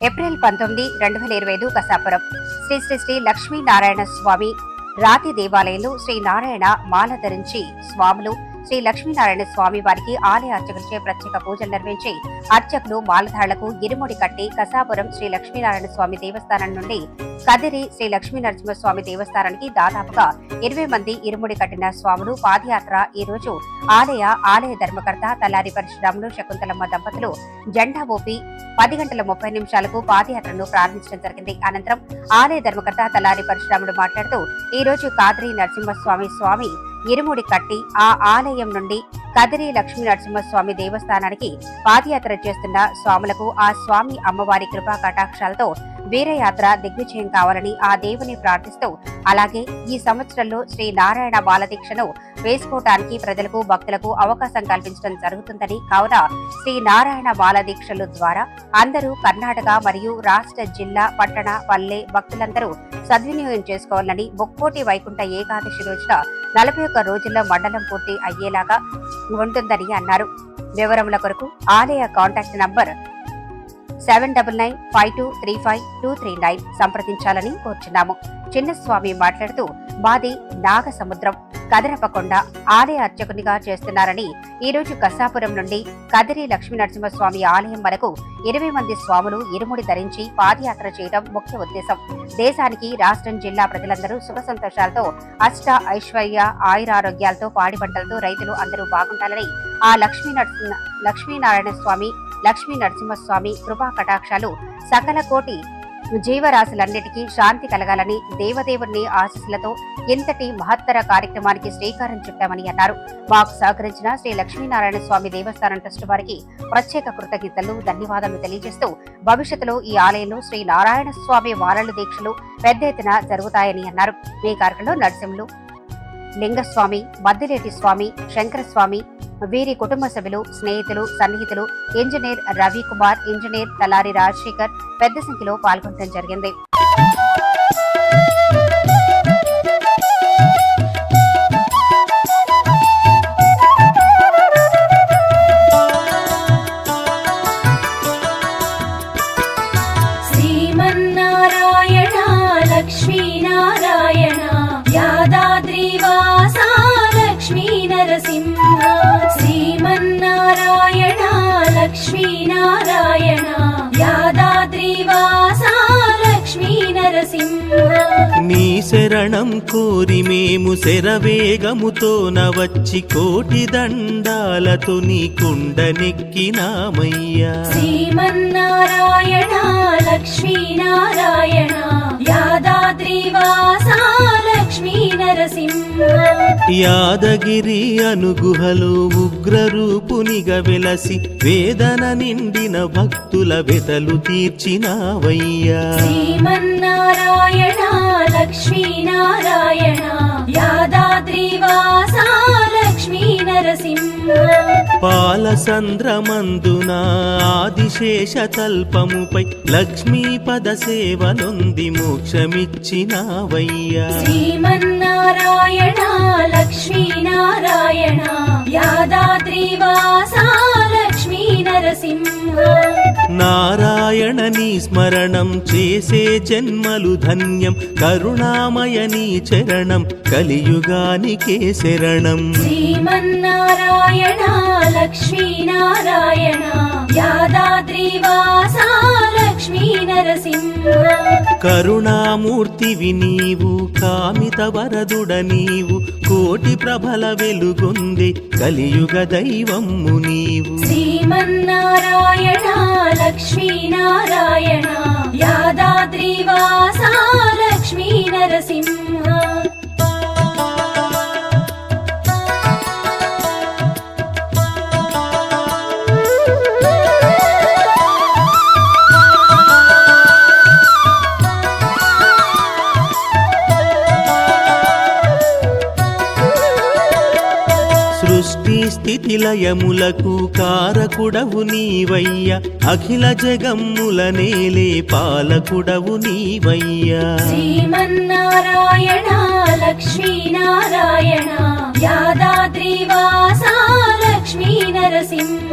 April పంతొమ్మిది రెండు వేల ఇరవై ఐదు కసాపురం. శ్రీ శ్రీ శ్రీ లక్ష్మీనారాయణ స్వామి రాతి దేవాలయంలో శ్రీ నారాయణ మాల ధరించి స్వాములు శ్రీ లక్ష్మీనారాయణ స్వామి వారికి ఆలయ అర్చకులచే ప్రత్యేక పూజలు నిర్వహించి అర్చకులు మాలధారులకు ఇరుముడి కట్టి కసాపురం శ్రీ లక్ష్మీనారాయణ స్వామి దేవస్థానం నుండి కదిరి శ్రీ లక్ష్మీ నరసింహస్వామి దేవస్థానానికి దాదాపుగా ఇరవై మంది ఇరుముడి కట్టిన స్వాములు పాదయాత్ర ఈ రోజు ఆలయ ఆలయ ధర్మకర్త తలారి పరశురాములు శకుంతలమ్మ దంపతులు జెండా ఊపి పది గంటల ముప్పై నిమిషాలకు పాదయాత్రను ప్రారంభించడం జరిగింది. అనంతరం ఆలయ ధర్మకర్త తలారి పరశురాముడు మాట్లాడుతూ ఈ రోజు కాదిరి నరసింహస్వామి స్వామి ఇరుముడి కట్టి ఆ ఆలయం నుండి కదిరి లక్ష్మీ నరసింహస్వామి దేవస్థానానికి పాదయాత్ర చేస్తున్న స్వాములకు ఆ స్వామి అమ్మవారి కృపా కటాక్షాలతో వీరయాత్ర దిగ్విజయం కావాలని ఆ దేవుని ప్రార్థిస్తూ అలాగే ఈ సంవత్సరంలో శ్రీ నారాయణ బాలదీక్షను వేసుకోవటానికి ప్రజలకు భక్తులకు అవకాశం కల్పించడం జరుగుతుందని కావున శ్రీ నారాయణ బాలదీక్షలు ద్వారా అందరూ కర్ణాటక మరియు రాష్ట్ర జిల్లా పట్టణ పల్లె భక్తులందరూ సద్వినియోగం చేసుకోవాలని బొక్కోటి వైకుంఠ ఏకాదశి రోజున నలభై ఒక్క రోజుల్లో మండలం పూర్తి అయ్యేలాగా ఉంటుందని అన్నారు. వివరముల కొరకు ఆలయ contact number seven double nine five two three five two three nine సంప్రదించాలని కోరుచున్నాము. చిన్నస్వామి మాట్లాడుతూ మాది నాగసముద్రం కదరపకుండా ఆలయ అర్చకునిగా చేస్తున్నారని ఈ రోజు కసాపురం నుండి కదిరి లక్ష్మీ నరసింహస్వామి ఆలయం వరకు ఇరవై మంది స్వాములు ఇరుముడి ధరించి పాదయాత్ర చేయడం ముఖ్య ఉద్దేశం. దేశానికి రాష్ట్రం జిల్లా ప్రజలందరూ సుఖ సంతోషాలతో అష్ట ఐశ్వర్య ఆయురారోగ్యాలతో పాడి పంటలతో రైతులు అందరూ బాగుంటాలని ఆ లక్ష్మీ లక్ష్మీనారాయణ స్వామి లక్ష్మీ నరసింహస్వామి కృపా కటాక్షాలు సకల కోటి జీవరాశులన్నిటికీ శాంతి కలగాలని దేవదేవుని ఆశీస్సులతో ఇంతటి మహత్తర కార్యక్రమానికి శ్రీకారం చుట్టామని అన్నారు. మాకు సహకరించిన శ్రీ లక్ష్మీనారాయణ స్వామి దేవస్థానం ట్రస్ట్ వారికి ప్రత్యేక కృతజ్ఞతలు ధన్యవాదాలు తెలియజేస్తూ భవిష్యత్తులో ఈ ఆలయంలో శ్రీ నారాయణ స్వామి వారలు దీక్షలు పెద్ద ఎత్తున జరుగుతాయని అన్నారు. ఈ కార్యక్రమంలో నరసింహులు లింగస్వామి మద్దిరెడ్డి స్వామి శంకరస్వామి వీరి కుటుంబ సభ్యులు స్నేహితులు సన్నిహితులు ఇంజనీర్ రవికుమార్ ఇంజనీర్ తలారి రాజశేఖర్ పెద్ద సంఖ్యలో పాల్గొనడం జరిగింది. లక్ష్మీ నరసింహ. నీ శరణం కోరి మేము శరవేగముతో నవచ్చి కోటి దండాలతో నీ కుండనెక్కినామయ్యా శ్రీమన్నారాయణ లక్ష్మీనారాయణ యాదాద్రివాసా లక్ష్మీ నరసింహ. యాదగిరి అనుగుహలో ఉగ్రరూపునిగ వెలసి వేదన నిండిన భక్తుల వెతలు తీర్చినావయ్యా. శ్రీమన్నారాయణ లక్ష్మీనారాయణ యాదాద్రివాసా లక్ష్మీ నరసింహ. పాలసంద్రమందున ఆదిశేష తల్పముపై లక్ష్మీపద సేవలొంది మోక్షమిచ్చినావయ్యా. శ్రీమన్నారాయణ లక్ష్మీనారాయణ నారాయణ స్మరణం చేసే జన్మలు ధన్యం. కరుణామయని చరణం కలియుగానికే శరణం. శ్రీమన్నారాయణ లక్ష్మీనారాయణ యాదాద్రివాసా లక్ష్మీ నరసింహ. కరుణామూర్తివి నీవు కామిత వరదుడ నీవు కోటి ప్రభల వెలుగొంది కలియుగ దైవమ్ము నీవు. శ్రీమన్నారాయణ లక్ష్మీనారాయణ యాదాద్రివాసా లక్ష్మీ నరసింహ. సృష్టి స్థితి సృష్టి లయములకు కారకుడవు నీవయ్య. అఖిల జగమ్ముల నేలే పాలకుడవు నీవయ్యా. శ్రీమన్నారాయణ లక్ష్మీనారాయణ యాదాద్రివాస లక్ష్మీ నరసింహ.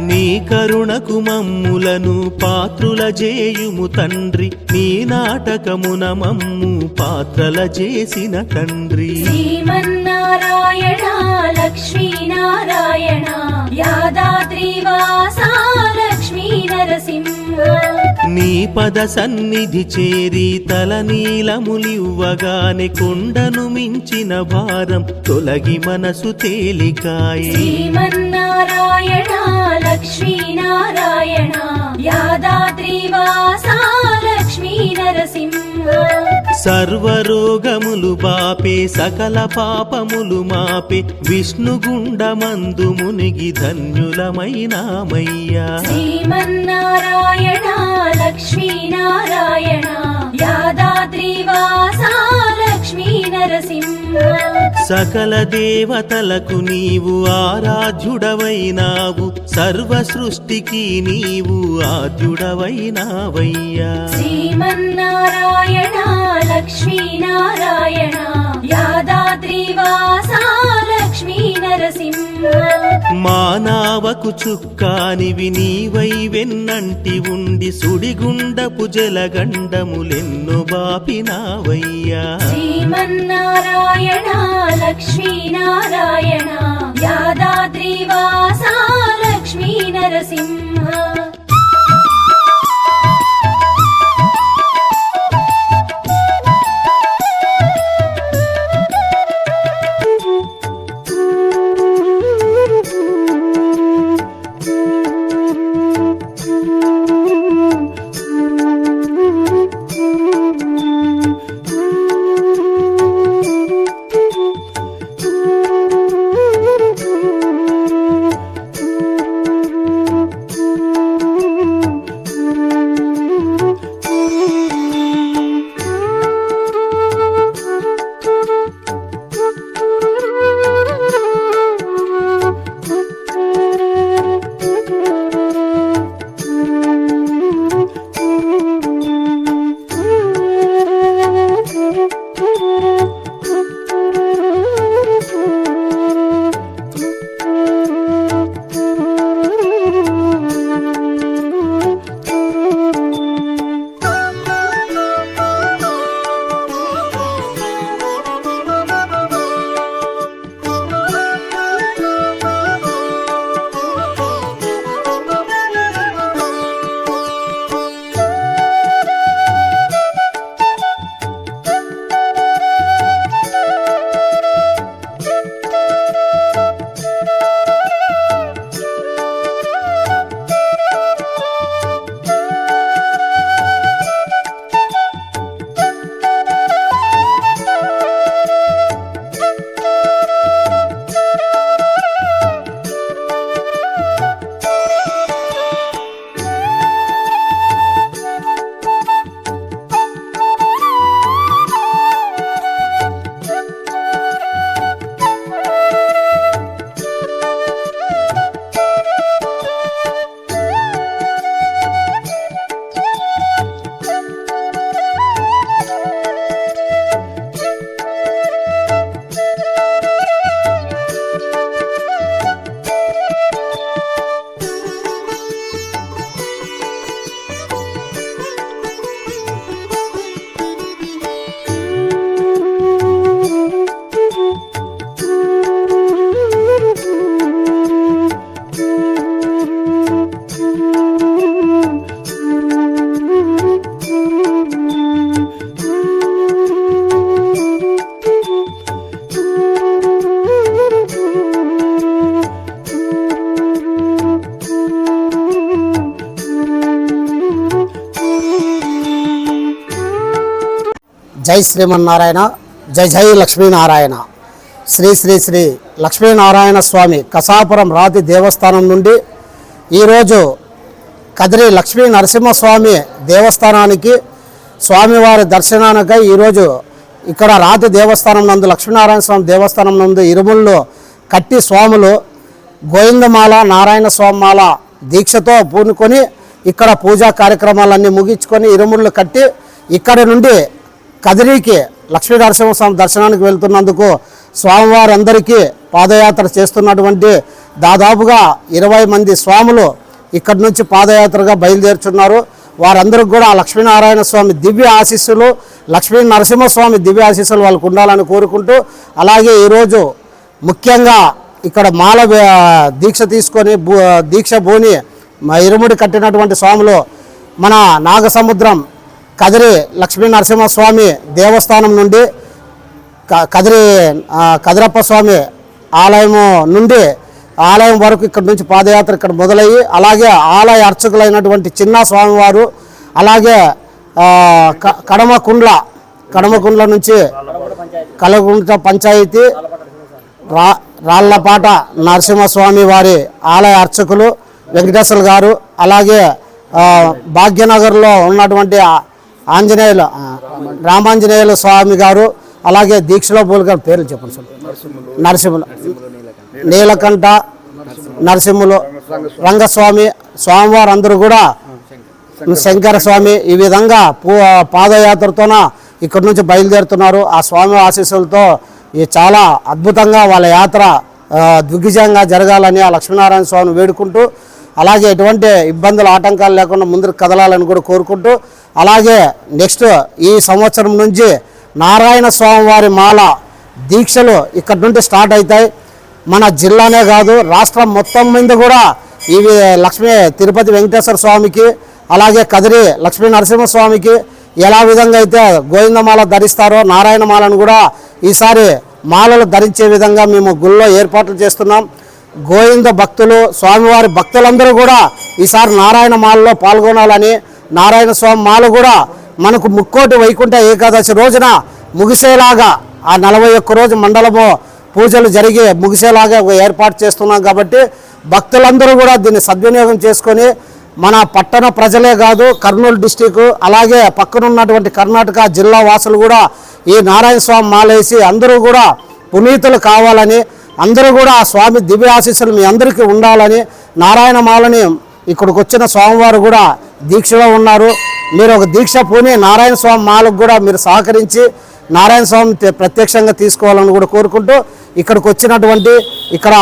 నీ కరుణకు మమ్ములను పాత్రుల జేయుము తండ్రి. నీ నాటకమున మమ్ము పాత్రల చేసిన తండ్రి. శ్రీమన్నారాయణ యాదాద్రివాస లక్ష్మీ నరసింహ. నీ పద సన్నిధి చేరి తల నీలములివ్వగానే కొండను మించిన భారం తొలగి మనసు తేలికాయే. శ్రీమన్నారాయణ లక్ష్మీనారాయణ యాదాద్రివాస లక్ష్మీ నరసింహ. సర్వరోగములు బాపే సకల పాపములు మాపే విష్ణుగుండమందు మునిగి ధన్యులమైనామయ్యా. శ్రీమన్నారాయణ లక్ష్మీనారాయణ యాదాద్రివాస లక్ష్మీ నరసింహ. సకల దేవతలకు నీవు ఆరాధ్యుడవైనావు. సర్వ సృష్టికి నీవు ఆద్యుడవైనావయ్యా. శ్రీమన్నారాయణ లక్ష్మీనారాయణ యాదాద్రివాస లక్ష్మీ నరసింహ. మానావకు చుక్కానివి నీవై వెన్నంటి ఉండి సుడిగుండపు జలగండములెన్ను బాపినావయ్యా. శ్రీమన్నారాయణ లక్ష్మీనారాయణ యాదాద్రివాస లక్ష్మీ నరసింహ. జై శ్రీమన్నారాయణ జై జై లక్ష్మీనారాయణ. శ్రీ శ్రీ శ్రీ లక్ష్మీనారాయణ స్వామి కసాపురం రాతి దేవస్థానం నుండి ఈరోజు కదిరి లక్ష్మీ నరసింహస్వామి దేవస్థానానికి స్వామివారి దర్శనానికై ఈరోజు ఇక్కడ రాతి దేవస్థానం నందు లక్ష్మీనారాయణ స్వామి దేవస్థానం నందు ఇరుముల్లో కట్టి స్వాములు గోవిందమాల నారాయణ స్వామి మాల దీక్షతో పూనుకొని ఇక్కడ పూజా కార్యక్రమాలన్నీ ముగించుకొని ఇరుముళ్ళు కట్టి ఇక్కడ నుండి కదిరికి లక్ష్మీ నరసింహస్వామి దర్శనానికి వెళ్తున్నందుకు స్వామివారందరికీ పాదయాత్ర చేస్తున్నటువంటి దాదాపుగా ఇరవై మంది స్వాములు ఇక్కడి నుంచి పాదయాత్రగా బయలుదేరుచున్నారు. వారందరికి కూడా లక్ష్మీనారాయణ స్వామి దివ్య ఆశీస్సులు లక్ష్మీ నరసింహస్వామి దివ్య ఆశీస్సులు వాళ్ళకు ఉండాలని కోరుకుంటూ అలాగే ఈరోజు ముఖ్యంగా ఇక్కడ మాల దీక్ష తీసుకొని భూ- దీక్ష భూని ఇరుముడి కట్టినటువంటి స్వాములు మన నాగసముద్రం కదిరి లక్ష్మీ నరసింహస్వామి దేవస్థానం నుండి క- కదిరి కదిరప్ప స్వామి ఆలయము నుండి ఆలయం వరకు ఇక్కడ నుంచి పాదయాత్ర ఇక్కడ మొదలయ్యి అలాగే ఆలయ అర్చకులైనటువంటి చిన్న స్వామివారు అలాగే క- కడమకుండ్ల కడమకుండ్ల నుంచి కలగుంట పంచాయతీ రా రాళ్ళపాట నరసింహస్వామి వారి ఆలయ అర్చకులు వెంకటేశ్వర గారు అలాగే భాగ్యనగర్లో ఉన్నటువంటి ఆంజనేయులు రామాంజనేయుల స్వామి గారు అలాగే దీక్షలో పూల్ గారి పేర్లు చెప్పండి సార్. నరసింహులు. నీలకంఠ నరసింహులు రంగస్వామి స్వామివారు అందరూ కూడా శంకర స్వామి ఈ విధంగా పూ పాదయాత్రతోన ఇక్కడి నుంచి బయలుదేరుతున్నారు. ఆ స్వామి ఆశీస్సులతో ఈ చాలా అద్భుతంగా వాళ్ళ యాత్ర దిగ్విజయంగా జరగాలని ఆ లక్ష్మీనారాయణ స్వామిని వేడుకుంటూ అలాగే ఎటువంటి ఇబ్బందులు ఆటంకాలు లేకుండా ముందుకు కదలాలని కూడా కోరుకుంటూ అలాగే నెక్స్ట్ ఈ సంవత్సరం నుంచి నారాయణ స్వామి వారి మాల దీక్షలు ఇక్కడ నుండి స్టార్ట్ అవుతాయి. మన జిల్లానే కాదు రాష్ట్రం మొత్తం మీద కూడా ఇవి లక్ష్మీ తిరుపతి వెంకటేశ్వర స్వామికి అలాగే కదిరి లక్ష్మీ నరసింహస్వామికి ఎలా విధంగా అయితే గోవిందమాల ధరిస్తారో నారాయణ మాలను కూడా ఈసారి మాలలు ధరించే విధంగా మేము గుళ్ళో ఏర్పాట్లు చేస్తున్నాం. గోవింద భక్తులు స్వామివారి భక్తులందరూ కూడా ఈసారి నారాయణ మాలలో పాల్గొనాలని నారాయణ స్వామి మాల కూడా మనకు ముక్కోటి వైకుంఠ ఏకాదశి రోజున ముగిసేలాగా ఆ నలభై ఒక్క రోజు మండలము పూజలు జరిగి ముగిసేలాగా ఒక ఏర్పాటు చేస్తున్నాం కాబట్టి భక్తులందరూ కూడా దీన్ని సద్వినియోగం చేసుకొని మన పట్టణ ప్రజలే కాదు కర్నూలు డిస్టిక్ అలాగే పక్కన ఉన్నటువంటి కర్ణాటక జిల్లా వాసులు కూడా ఈ నారాయణ స్వామి మాలేసి అందరూ కూడా పునీతులు కావాలని అందరూ కూడా ఆ స్వామి దివ్య ఆశీస్సులు మీ అందరికీ ఉండాలని నారాయణ మాలని ఇక్కడికి వచ్చిన స్వామివారు కూడా దీక్షలో ఉన్నారు. మీరు ఒక దీక్ష పూని నారాయణ స్వామి మాలకు కూడా మీరు సహకరించి నారాయణ స్వామి ప్రత్యక్షంగా తీసుకోవాలని కూడా కోరుకుంటూ ఇక్కడికి వచ్చినటువంటి ఇక్కడ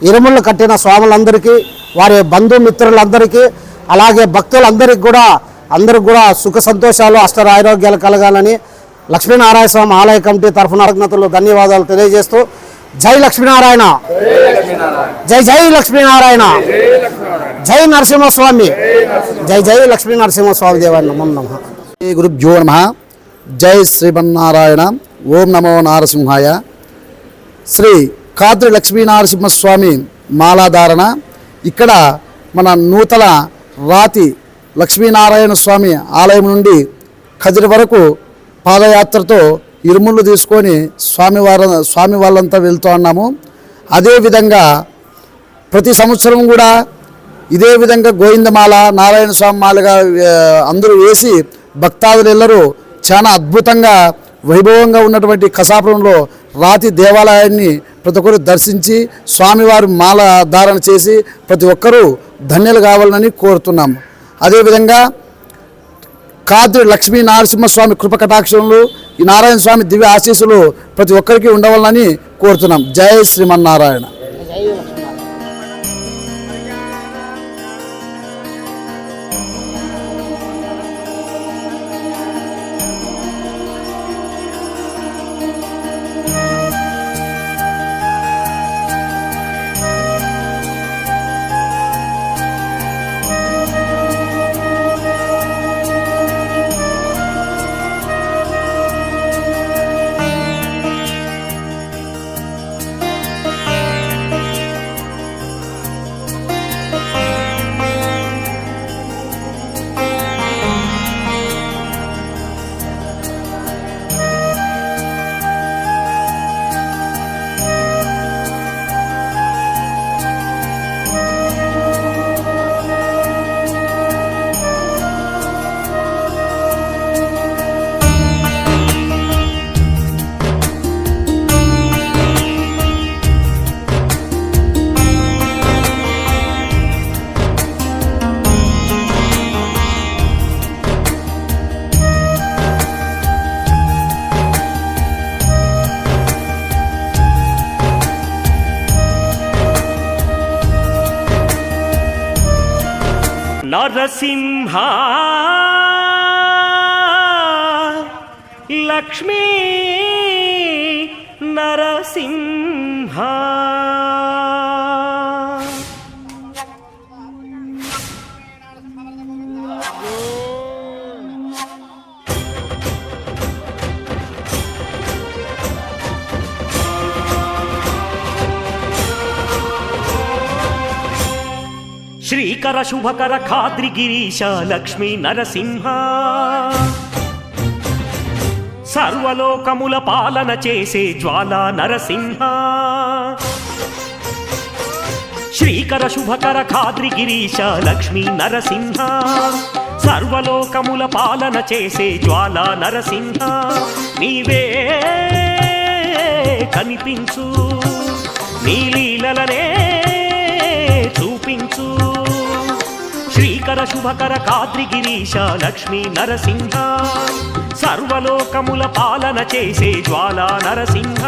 ఇరుముళ్ళు కట్టిన స్వాములందరికీ వారి బంధుమిత్రులందరికీ అలాగే భక్తులందరికీ కూడా అందరికి కూడా సుఖ సంతోషాలు అష్టరారోగ్యాలు కలగాలని లక్ష్మీనారాయణ స్వామి ఆలయ కమిటీ తరఫున అజ్ఞతలు ధన్యవాదాలు తెలియజేస్తూ జై లక్ష్మీనారాయణ. జై జై లక్ష్మీనారాయణ. జై నరసింహస్వామి. జై జై లక్ష్మీ నరసింహస్వామి దేవాన్ని నమం నమ. శ్రీ గురుభ్యో నమ. జై శ్రీమన్నారాయణ. ఓం నమో నారసింహాయ. శ్రీ కాద్రి లక్ష్మీనరసింహస్వామి మాలాధారణ. ఇక్కడ మన నూతన రాతి లక్ష్మీనారాయణ స్వామి ఆలయం నుండి కదిరి వరకు పాదయాత్రతో ఇరుముళ్ళు తీసుకొని స్వామివార స్వామి వాళ్ళంతా వెళ్తూ ఉన్నాము. అదేవిధంగా ప్రతి సంవత్సరం కూడా ఇదే విధంగా గోవిందమాల నారాయణ స్వామి మాలగా అందరూ వేసి భక్తాదులెల్లరూ చాలా అద్భుతంగా వైభవంగా ఉన్నటువంటి కసాపురంలో రాతి దేవాలయాన్ని ప్రతి ఒక్కరు దర్శించి స్వామివారి మాల ధారణ చేసి ప్రతి ఒక్కరూ ధన్యులు కావాలని కోరుతున్నాం అదేవిధంగా కాద్రి లక్ష్మీ నరసింహస్వామి కృప కటాక్షములు ఈ నారాయణ స్వామి దివ్య ఆశీస్సులు ప్రతి ఒక్కరికి ఉండవాలని కోరుతున్నాం. జై శ్రీమన్నారాయణ. नरसिंहा। लक्ष्मी नरसिंहा। శుభకర శుభకర ఖాద్రిగిరీశ లక్ష్మీ నరసింహ. సర్వలోకముల పాలన చేసే జ్వాలా నరసింహ. శ్రీకర శుభకర ఖాద్రి గిరీశ లక్ష్మీ నరసింహ. సర్వలోకముల పాలన చేసే జ్వాలా నరసింహ. నీవే కనిపించు నీ లీలలనే శంకర శుభకర కాద్రిగిరీశ లక్ష్మీ నరసింహ. సర్వలోకముల పాలన చేసే జ్వాలా నరసింహ.